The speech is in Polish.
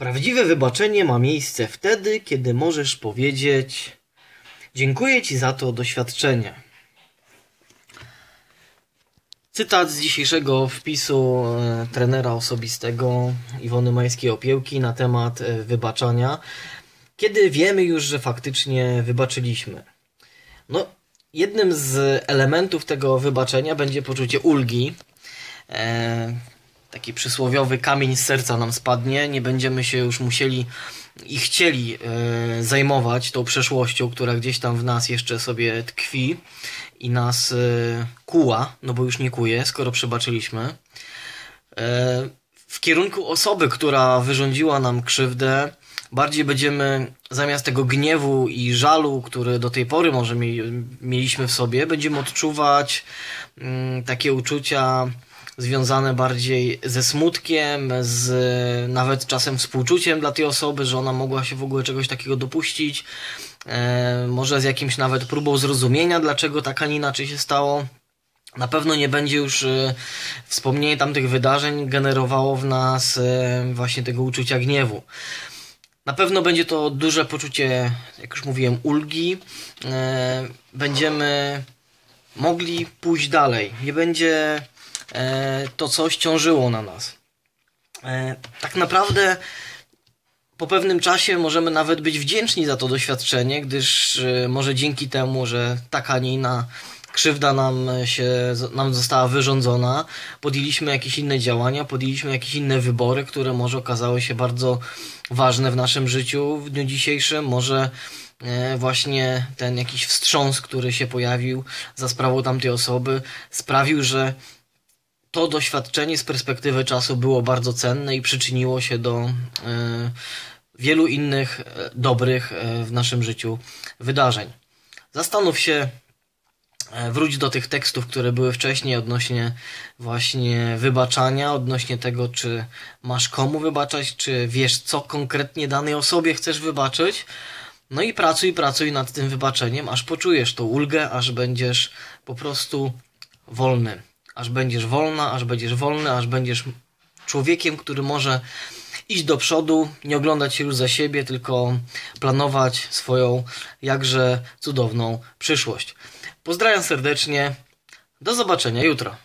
Prawdziwe wybaczenie ma miejsce wtedy, kiedy możesz powiedzieć: Dziękuję Ci za to doświadczenie. Cytat z dzisiejszego wpisu e, trenera osobistego Iwony Majskiej-Opiełki na temat e, wybaczania, kiedy wiemy już, że faktycznie wybaczyliśmy. No, jednym z elementów tego wybaczenia będzie poczucie ulgi. E, taki przysłowiowy kamień z serca nam spadnie, nie będziemy się już musieli i chcieli e, zajmować tą przeszłością, która gdzieś tam w nas jeszcze sobie tkwi i nas e, kuła, no bo już nie kuje, skoro przebaczyliśmy. E, w kierunku osoby, która wyrządziła nam krzywdę, bardziej będziemy zamiast tego gniewu i żalu, który do tej pory może mieliśmy w sobie, będziemy odczuwać mm, takie uczucia związane bardziej ze smutkiem, z nawet czasem współczuciem dla tej osoby, że ona mogła się w ogóle czegoś takiego dopuścić. E, może z jakimś nawet próbą zrozumienia, dlaczego tak, a nie inaczej się stało. Na pewno nie będzie już e, wspomnienie tamtych wydarzeń generowało w nas e, właśnie tego uczucia gniewu. Na pewno będzie to duże poczucie, jak już mówiłem, ulgi. Będziemy mogli pójść dalej. Nie będzie to coś ciążyło na nas. E, tak naprawdę po pewnym czasie możemy nawet być wdzięczni za to doświadczenie, gdyż e, może dzięki temu, że taka, nie inna krzywda nam się nam została wyrządzona, podjęliśmy jakieś inne działania, podjęliśmy jakieś inne wybory, które może okazały się bardzo ważne w naszym życiu w dniu dzisiejszym, może właśnie ten jakiś wstrząs, który się pojawił za sprawą tamtej osoby, sprawił, że to doświadczenie z perspektywy czasu było bardzo cenne i przyczyniło się do e, wielu innych e, dobrych e, w naszym życiu wydarzeń. Zastanów się, wróć do tych tekstów, które były wcześniej odnośnie właśnie wybaczania, odnośnie tego, czy masz komu wybaczać, czy wiesz, co konkretnie danej osobie chcesz wybaczyć. No i pracuj, pracuj nad tym wybaczeniem, aż poczujesz tą ulgę, aż będziesz po prostu wolny aż będziesz wolna, aż będziesz wolny, aż będziesz człowiekiem, który może iść do przodu, nie oglądać się już za siebie, tylko planować swoją jakże cudowną przyszłość. Pozdrawiam serdecznie. Do zobaczenia jutro.